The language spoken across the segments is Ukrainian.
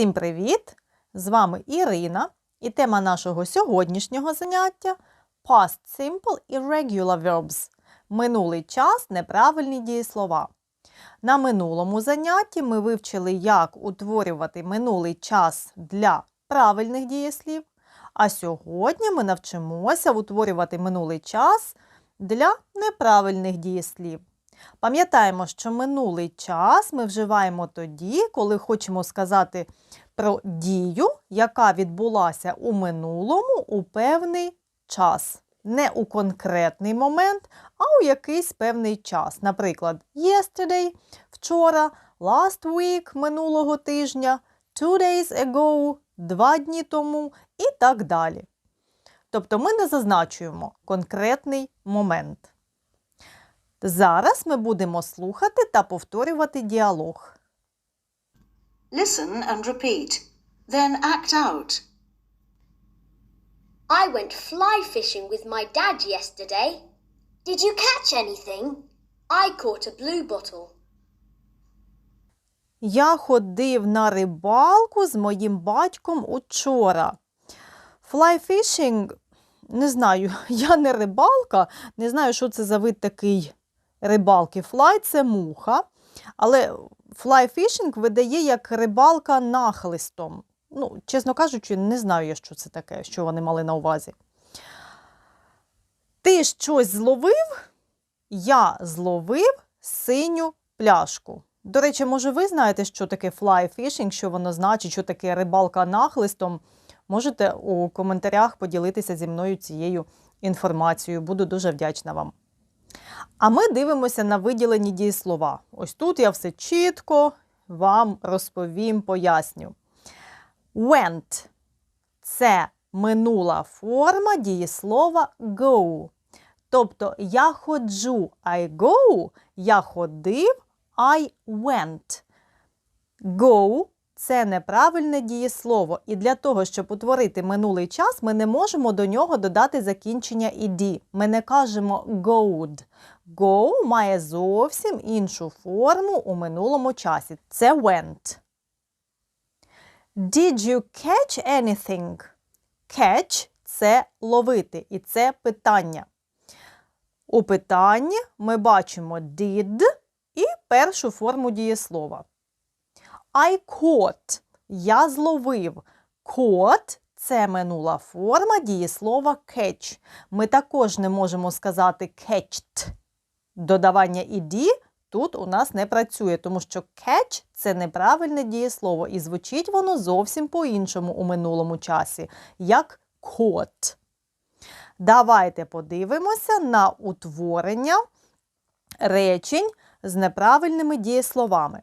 Всім привіт! З вами Ірина і тема нашого сьогоднішнього заняття Past Simple Irregular Verbs. Минулий час неправильні дієслова. На минулому занятті ми вивчили, як утворювати минулий час для правильних дієслів. А сьогодні ми навчимося утворювати минулий час для неправильних дієслів. Пам'ятаємо, що минулий час ми вживаємо тоді, коли хочемо сказати про дію, яка відбулася у минулому у певний час. Не у конкретний момент, а у якийсь певний час. Наприклад, yesterday – вчора, last week минулого тижня, two days ago два дні тому і так далі. Тобто ми не зазначуємо конкретний момент. Зараз ми будемо слухати та повторювати діалог. Listen and repeat. Then act out. I went fly fishing with my dad yesterday. Did you catch anything? I caught a blue bottle. Я ходив на рибалку з моїм батьком учора. Fly fishing, не знаю, я не рибалка, не знаю, що це за вид такий рибалки. Fly – це муха, але fly fishing видає як рибалка нахлистом. Ну, чесно кажучи, не знаю я, що це таке, що вони мали на увазі. Ти щось зловив? Я зловив синю пляшку. До речі, може, ви знаєте, що таке fishing, що воно значить, що таке рибалка нахлистом? Можете у коментарях поділитися зі мною цією інформацією. Буду дуже вдячна вам. А ми дивимося на виділені дієслова. Ось тут я все чітко вам розповім, поясню. Went – це минула форма дієслова go. Тобто я ходжу, I go, я ходив, I went. Go – це неправильне дієслово, і для того, щоб утворити минулий час, ми не можемо до нього додати закінчення «ed». Ми не кажемо go'd. Go має зовсім іншу форму у минулому часі. Це went. Did you catch anything? Catch – це ловити, і це питання. У питанні ми бачимо did і першу форму дієслова. I caught – я зловив. Caught – це минула форма дієслова catch. Ми також не можемо сказати catched. Додавання «ed» тут у нас не працює, тому що catch – це неправильне дієслово, і звучить воно зовсім по-іншому у минулому часі, як caught. Давайте подивимося на утворення речень з неправильними дієсловами.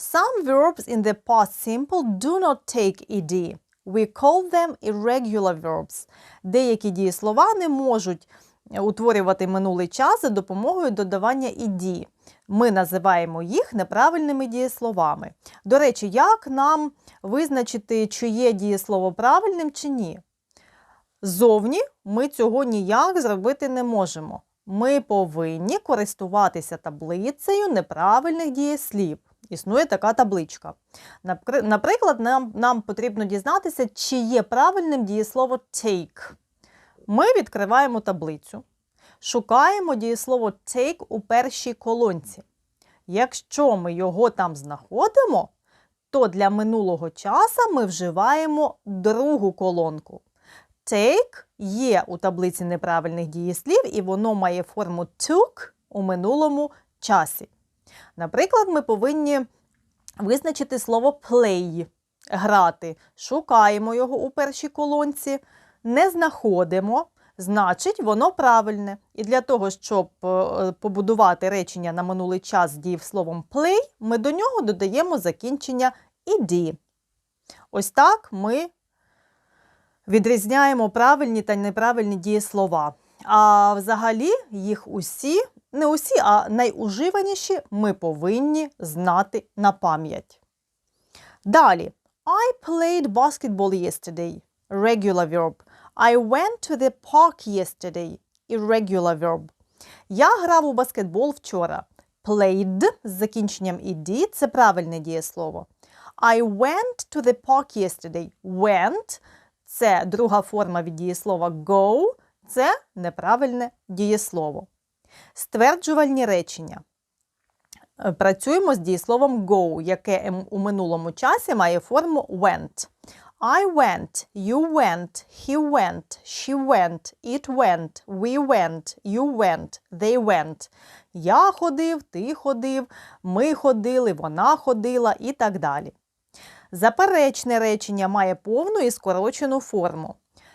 Some verbs in the past simple do not take ed. We call them irregular verbs. Деякі дієслова не можуть утворювати минулий час за допомогою додавання ed. Ми називаємо їх неправильними дієсловами. До речі, як нам визначити, чи є дієслово правильним чи ні? Зовні ми цього ніяк зробити не можемо. Ми повинні користуватися таблицею неправильних дієслів. Існує така табличка. Наприклад, нам, нам потрібно дізнатися, чи є правильним дієслово take. Ми відкриваємо таблицю, шукаємо дієслово take у першій колонці. Якщо ми його там знаходимо, то для минулого часу ми вживаємо другу колонку. Take є у таблиці неправильних дієслів, і воно має форму took у минулому часі. Наприклад, ми повинні визначити слово play грати. Шукаємо його у першій колонці, не знаходимо, значить, воно правильне. І для того, щоб е, побудувати речення на минулий час з дієсловом play, ми до нього додаємо закінчення «ed». Ось так ми відрізняємо правильні та неправильні дієслова. А взагалі їх усі, не усі, а найуживаніші ми повинні знати на пам'ять. Далі. I played basketball yesterday. Regular verb. I went to the park yesterday. Irregular verb. Я грав у баскетбол вчора. Played з закінченням «ed» – це правильне дієслово. I went to the park yesterday. Went – це друга форма від дієслова go, це неправильне дієслово. Стверджувальні речення. Е, Працюємо з дієсловом go, яке ем- у минулому часі має форму went. I went, you went, he went, she went, it went, we went, you went, they went. Я ходив, ти ходив, ми ходили, вона ходила і так далі. Заперечне речення має повну і скорочену форму.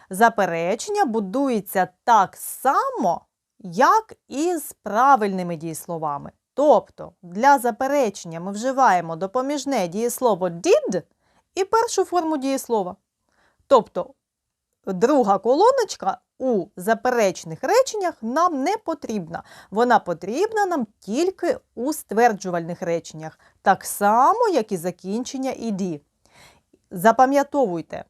Заперечення будується так само, як і з правильними дієсловами. Тобто для заперечення ми вживаємо допоміжне дієслово did і першу форму дієслова. Тобто друга колоночка у заперечних реченнях нам не потрібна. Вона потрібна нам тільки у стверджувальних реченнях, так само, як і закінчення «іді». Запам'ятовуйте,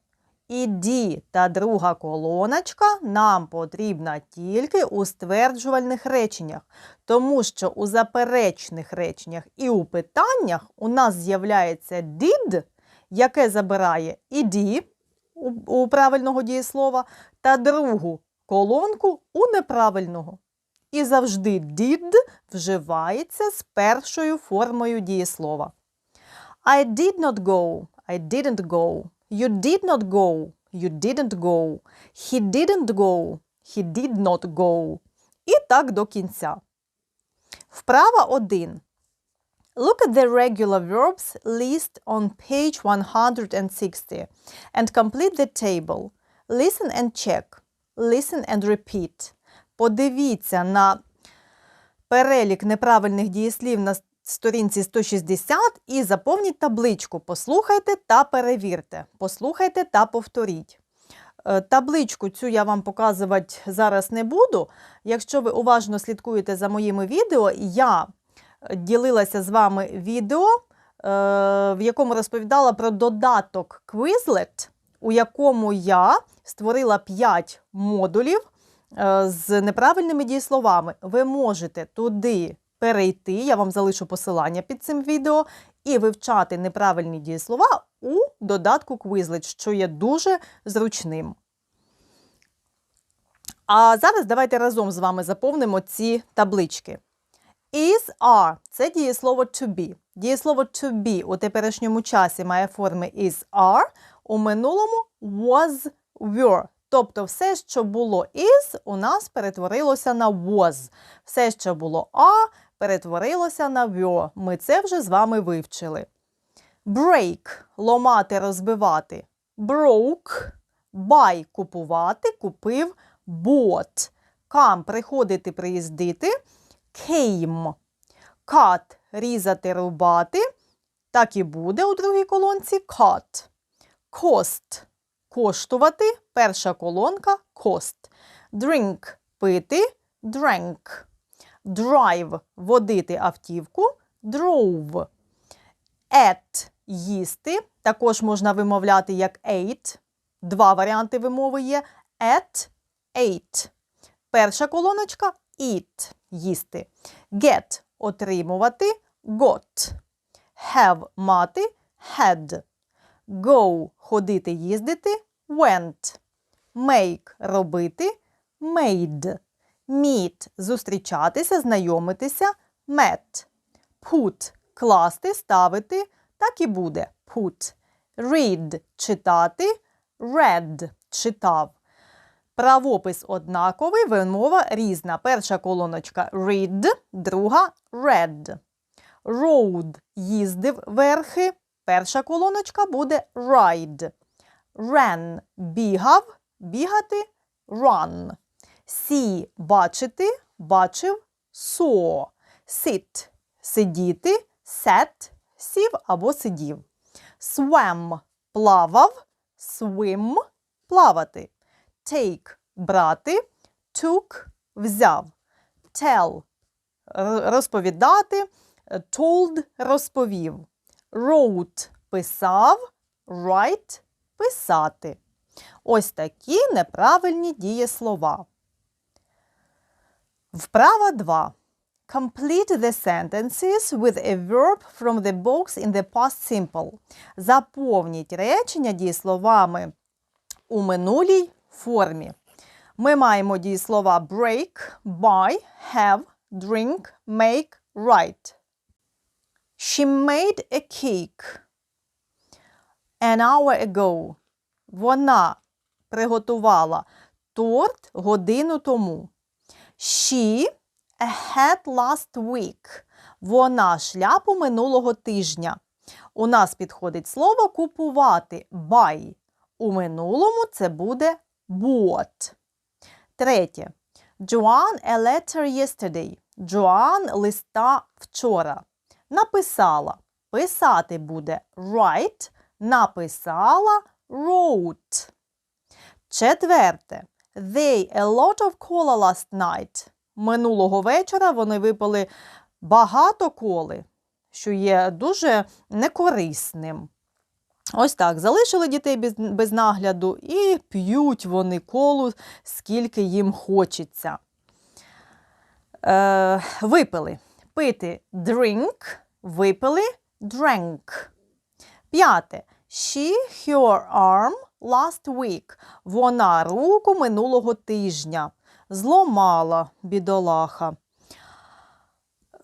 «іді» та друга колоночка нам потрібна тільки у стверджувальних реченнях, тому що у заперечних реченнях і у питаннях у нас з'являється did, яке забирає «іді» у, у правильного дієслова та другу колонку у неправильного. І завжди did вживається з першою формою дієслова. I did not go. I didn't go. You did not go. You didn't go. He didn't go. He did not go. І так до кінця. Вправа 1. Look at the regular verbs list on page 160 and complete the table. Listen and check. Listen and repeat. Подивіться на перелік неправильних дієслів на сторінці 160 і заповніть табличку. Послухайте та перевірте. Послухайте та повторіть. Е, Табличку цю я вам показувати зараз не буду. Якщо ви уважно слідкуєте за моїми відео, я ділилася з вами відео, е, в якому розповідала про додаток Quizlet, у якому я створила 5 модулів е, з неправильними дієсловами. Ви можете туди перейти, я вам залишу посилання під цим відео, і вивчати неправильні дієслова у додатку Quizlet, що є дуже зручним. А зараз давайте разом з вами заповнимо ці таблички. Is are – це дієслово to be. Дієслово to be у теперішньому часі має форми is are, у минулому was were. Тобто все, що було is, у нас перетворилося на was. Все, що було are, перетворилося на were. Ми це вже з вами вивчили. Break – ломати, розбивати. Broke – buy – купувати, купив, bought. Come – приходити, приїздити. Came – cut – різати, рубати. Так і буде у другій колонці cut. Cost – коштувати. Перша колонка cost. Drink – пити. Drank. Drive – водити автівку. Drove. At – їсти. Також можна вимовляти як ate. Два варіанти вимови є. At, ate. Перша колоночка eat – їсти. Get – отримувати. Got. Have – мати. Had. Go – ходити, їздити. Went. Make – робити. Made. Meet – зустрічатися, знайомитися. Met. Put – класти, ставити. Так і буде. Put. Read – читати. Read – читав. Правопис однаковий, вимова різна. Перша колоночка read, друга read. Road – їздив верхи. Перша колоночка буде ride. Ran – бігав, бігати, run. See – бачити, бачив, saw. Sit – сидіти, sat – сів або сидів. Swam – плавав, swim – плавати. Take – брати, took – взяв. Tell – розповідати, told – розповів. Wrote – писав, write – писати. Ось такі неправильні дієслова. Вправа 2. Complete the sentences with a verb from the box in the past simple. Заповніть речення дієсловами у минулій формі. Ми маємо дієслова break, buy, have, drink, make, write. She made a cake an hour ago. Вона приготувала торт годину тому. She a hat last week. Вона шляпу минулого тижня. У нас підходить слово купувати buy. У минулому це буде bought. Третє. Joanne a letter yesterday. Joanne листа вчора. Написала. Писати буде write. Написала wrote. Четверте. They a lot of cola last night. Минулого вечора вони випили багато коли, що є дуже некорисним. Ось так, залишили дітей без, без нагляду і п'ють вони колу, скільки їм хочеться. Е, випили. Пити drink, випили drank. П'яте. She her arm last week. Вона руку минулого тижня. Зломала бідолаха.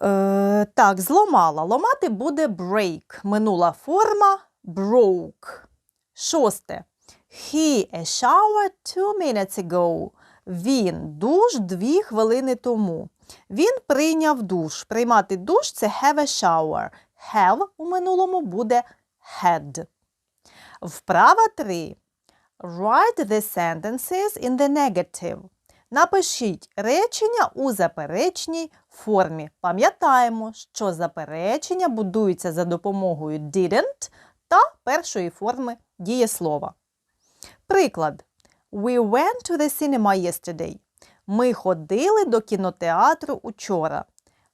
Е, так, зломала. Ломати буде break. Минула форма broke. Шосте. He a shower two minutes ago. Він душ дві хвилини тому. Він прийняв душ. Приймати душ це have a shower. Have у минулому буде had. Вправа 3. Write the sentences in the negative. Напишіть речення у заперечній формі. Пам'ятаємо, що заперечення будуються за допомогою didn't та першої форми дієслова. Приклад. We went to the cinema yesterday. Ми ходили до кінотеатру учора.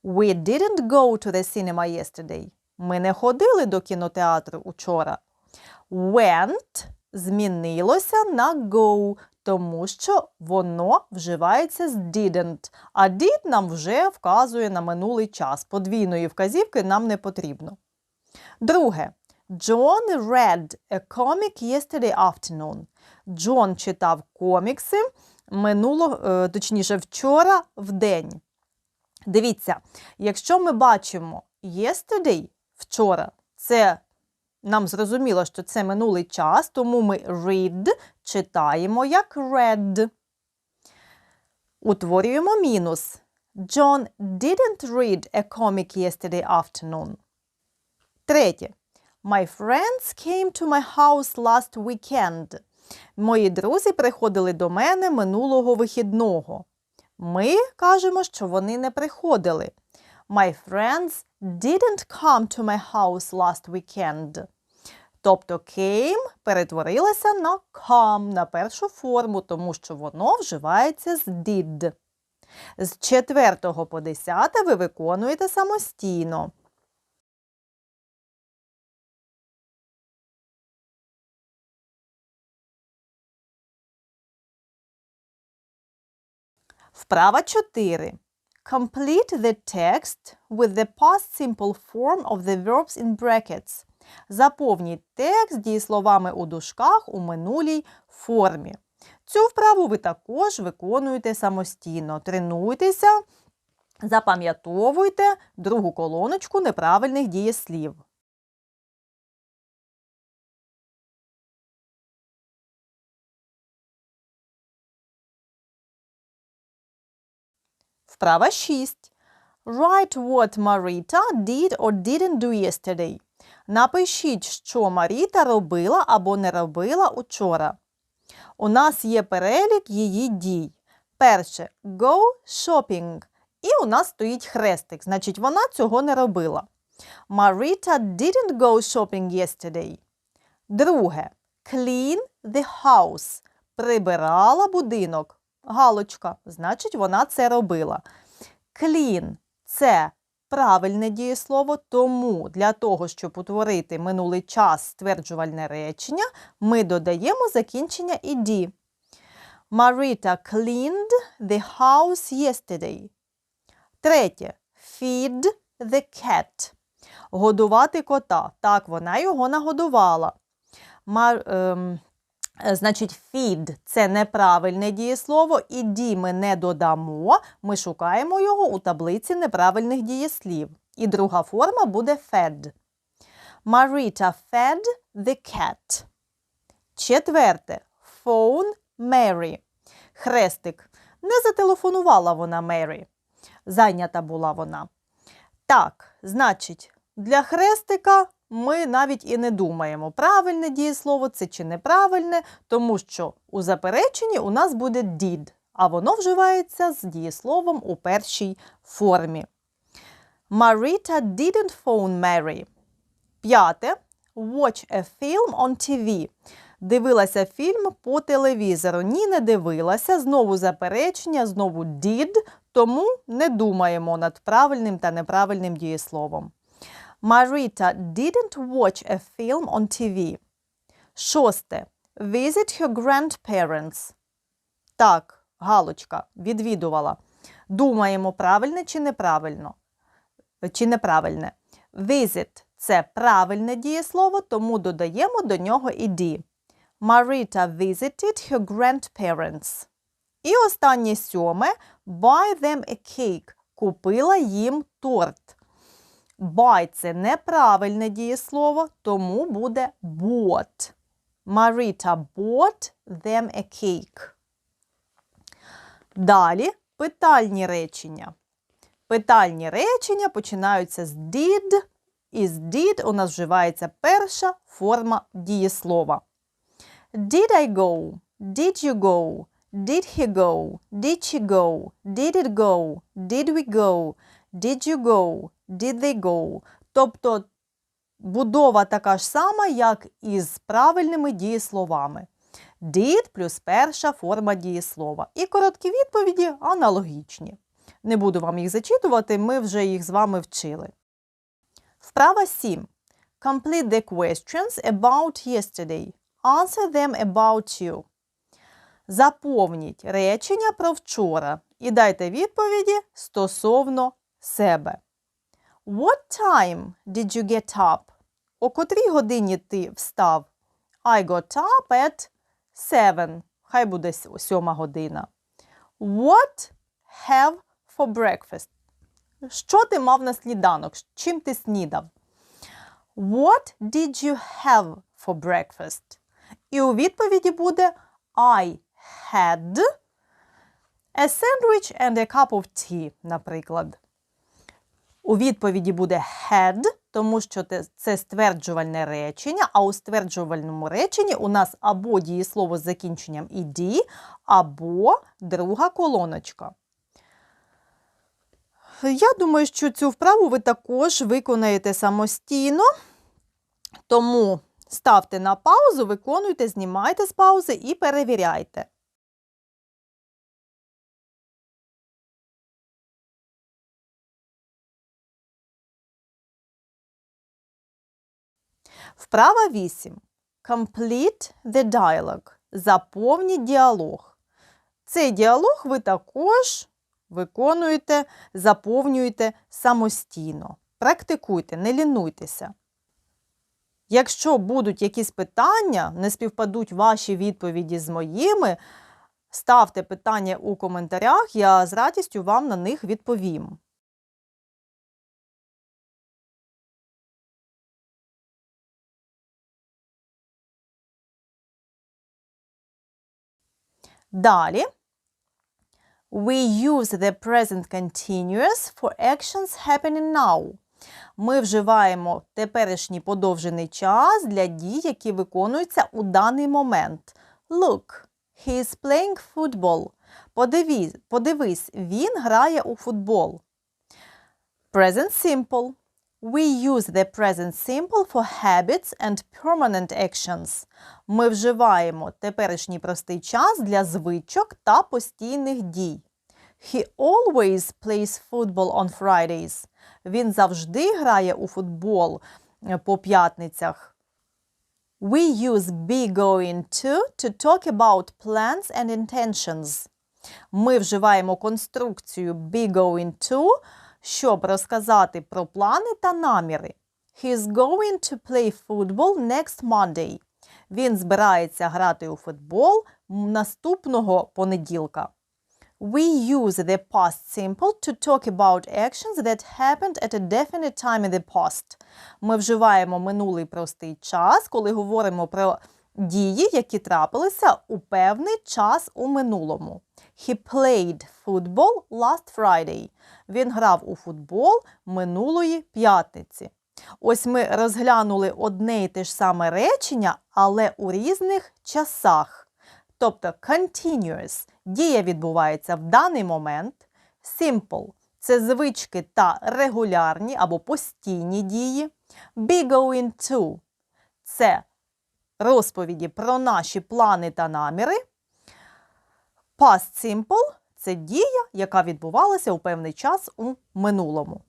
We didn't go to the cinema yesterday. Ми не ходили до кінотеатру учора. Went змінилося на go, тому що воно вживається з didn't, а did нам вже вказує на минулий час. Подвійної вказівки нам не потрібно. Друге. John read a comic yesterday afternoon. Джон читав комікси минулого, е, точніше, вчора в день. Дивіться, якщо ми бачимо yesterday, вчора, це нам зрозуміло, що це минулий час, тому ми read читаємо як read. Утворюємо мінус. John didn't read a comic yesterday afternoon. Третє. My friends came to my house last weekend. Мої друзі приходили до мене минулого вихідного. Ми кажемо, що вони не приходили. My friends didn't come to my house last weekend. Тобто came перетворилася на come, на першу форму, тому що воно вживається з did. З 4 по 10 ви виконуєте самостійно. Вправа 4. Complete the text with the past simple form of the verbs in brackets. Заповніть текст дієсловами у дужках у минулій формі. Цю вправу ви також виконуєте самостійно. Тренуйтеся, запам'ятовуйте другу колоночку неправильних дієслів. Вправа 6. Write what Marita did or didn't do yesterday. Напишіть, що Маріта робила або не робила учора. У нас є перелік її дій. Перше go shopping. І у нас стоїть хрестик, значить, вона цього не робила. Marita didn't go shopping yesterday. Друге clean the house. Прибирала будинок. Галочка, значить, вона це робила. Clean – це правильне дієслово, тому для того, щоб утворити минулий час стверджувальне речення, ми додаємо закінчення «ed». Marita cleaned the house yesterday. Третє. feed the cat. Годувати кота. Так, вона його нагодувала. Мар, ем, значить, feed – це неправильне дієслово, і «ді» ми не додамо. Ми шукаємо його у таблиці неправильних дієслів. І друга форма буде fed. Marita fed the cat. Четверте. Phone Mary. Хрестик. Не зателефонувала вона Мері. Зайнята була вона. Так, значить, для хрестика ми навіть і не думаємо, правильне дієслово це чи неправильне, тому що у запереченні у нас буде did, а воно вживається з дієсловом у першій формі. Marita didn't phone Mary. П'яте. Watch a film on TV. Дивилася фільм по телевізору. Ні, не дивилася. Знову заперечення, знову did, тому не думаємо над правильним та неправильним дієсловом. Marita didn't watch a film on TV. Шосте. Visit her grandparents. Так, галочка, відвідувала. Думаємо, правильне чи неправильно. Чи неправильне. Visit – це правильне дієслово, тому додаємо до нього ed. Marita visited her grandparents. І останнє сьоме buy them a cake. Купила їм торт. Buy – це неправильне дієслово, тому буде bought. Marita bought them a cake. Далі питальні речення. Питальні речення починаються з did. І з did у нас вживається перша форма дієслова. Did I go? Did you go? Did he go? Did she go? Did it go? Did we go? Did you go? Did they go? Тобто будова така ж сама, як і з правильними дієсловами. Did плюс перша форма дієслова. І короткі відповіді аналогічні. Не буду вам їх зачитувати, ми вже їх з вами вчили. Вправа 7. Complete the questions about yesterday. Answer them about you. Заповніть речення про вчора і дайте відповіді стосовно себе. What time did you get up? О котрій годині ти встав? I got up at 7. Хай буде сьома година. What have for breakfast? Що ти мав на сніданок? Чим ти снідав? What did you have for breakfast? І у відповіді буде I had a sandwich and a cup of tea, наприклад. У відповіді буде had, тому що це стверджувальне речення, а у стверджувальному реченні у нас або дієслово з закінченням «ed», або друга колоночка. Я думаю, що цю вправу ви також виконаєте самостійно, тому ставте на паузу, виконуйте, знімайте з паузи і перевіряйте. Вправа 8. Complete the dialogue. Заповніть діалог. Цей діалог ви також виконуєте, заповнюєте самостійно. Практикуйте, не лінуйтеся. Якщо будуть якісь питання, не співпадуть ваші відповіді з моїми, ставте питання у коментарях, я з радістю вам на них відповім. Далі. We use the present continuous for actions happening now. Ми вживаємо теперішній подовжений час для дій, які виконуються у даний момент. Look, he is playing football. Подивись, подивись, він грає у футбол. Present simple. We use the present simple for habits and permanent actions. Ми вживаємо теперішній простий час для звичок та постійних дій. He always plays football on Fridays. Він завжди грає у футбол е, по п'ятницях. We use be going to to talk about plans and intentions. Ми вживаємо конструкцію be going to, щоб розказати про плани та наміри. He's going to play football next Monday. Він збирається грати у футбол наступного понеділка. We use the past simple to talk about actions that happened at a definite time in the past. Ми вживаємо минулий простий час, коли говоримо про дії, які трапилися у певний час у минулому. He played football last Friday. Він грав у футбол минулої п'ятниці. Ось ми розглянули одне і те ж саме речення, але у різних часах. Тобто continuous – дія відбувається в даний момент. Simple – це звички та регулярні або постійні дії. Be going to – це розповіді про наші плани та наміри. Past simple – це дія, яка відбувалася у певний час у минулому.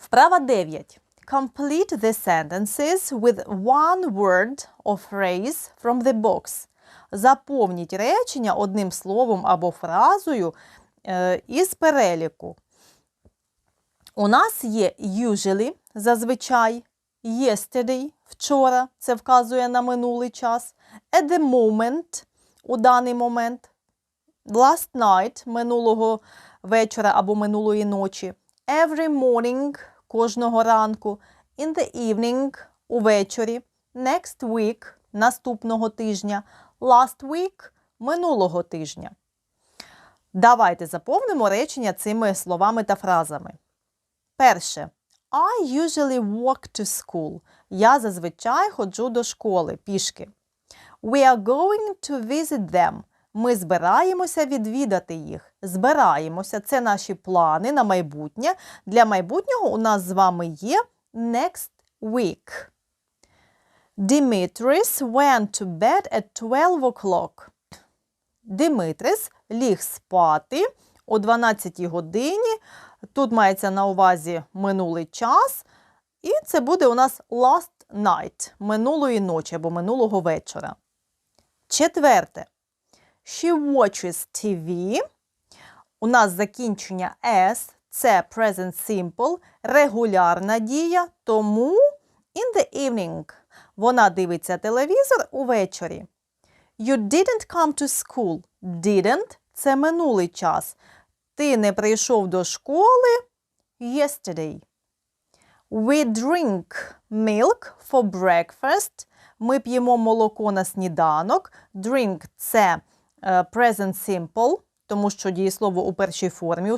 Вправа 9. Complete the sentences with one word or phrase from the box. Заповніть речення одним словом або фразою е, із переліку. У нас є usually зазвичай, yesterday вчора, це вказує на минулий час, at the moment у даний момент, last night минулого вечора або минулої ночі, every morning кожного ранку, in the evening увечері, next week наступного тижня, last week минулого тижня. Давайте заповнимо речення цими словами та фразами. Перше. I usually walk to school. Я зазвичай ходжу до школи пішки. We are going to visit them. Ми збираємося відвідати їх. Збираємося. Це наші плани на майбутнє. Для майбутнього у нас з вами є next week. Dimitris went to bed at 12 o'clock. Димитрис ліг спати о 12 годині. Тут мається на увазі минулий час. І це буде у нас last night минулої ночі або минулого вечора. Четверте. She watches TV. У нас закінчення S. Це present simple, регулярна дія, тому in the evening. Вона дивиться телевізор увечері. You didn't come to school. Didn't – це минулий час. Ти не прийшов до школи yesterday. We drink milk for breakfast. Ми п'ємо молоко на сніданок. Drink – це present simple, тому що дієслово у першій формі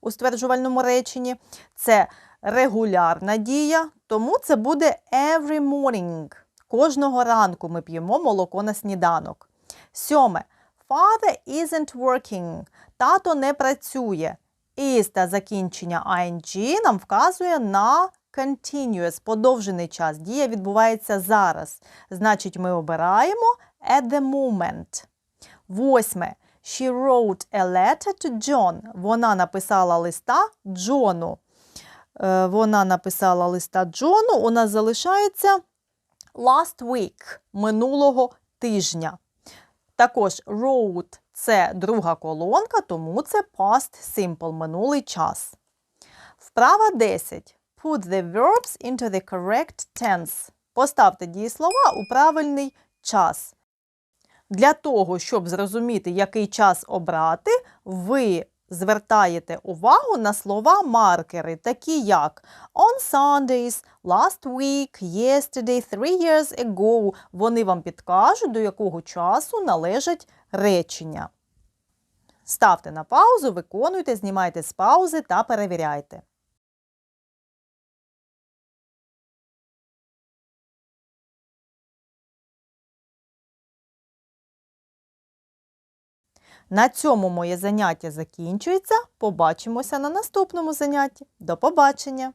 у стверджувальному реченні. Це регулярна дія, тому це буде every morning. Кожного ранку ми п'ємо молоко на сніданок. Сьоме. Father isn't working. Тато не працює. Is та закінчення ing нам вказує на continuous, подовжений час. Дія відбувається зараз. Значить, ми обираємо at the moment. Восьме. She wrote a letter to John. Вона написала листа Джону. Е, Вона написала листа Джону. У нас залишається last week минулого тижня. Також wrote – це друга колонка, тому це past simple минулий час. Вправа 10. Put the verbs into the correct tense. Поставте дієслова у правильний час. Для того, щоб зрозуміти, який час обрати, ви звертаєте увагу на слова маркери, такі як on Sundays, last week, yesterday, three years ago. Вони вам підкажуть, до якого часу належать речення. Ставте на паузу, виконуйте, знімайте з паузи та перевіряйте. На цьому моє заняття закінчується. Побачимося на наступному занятті. До побачення!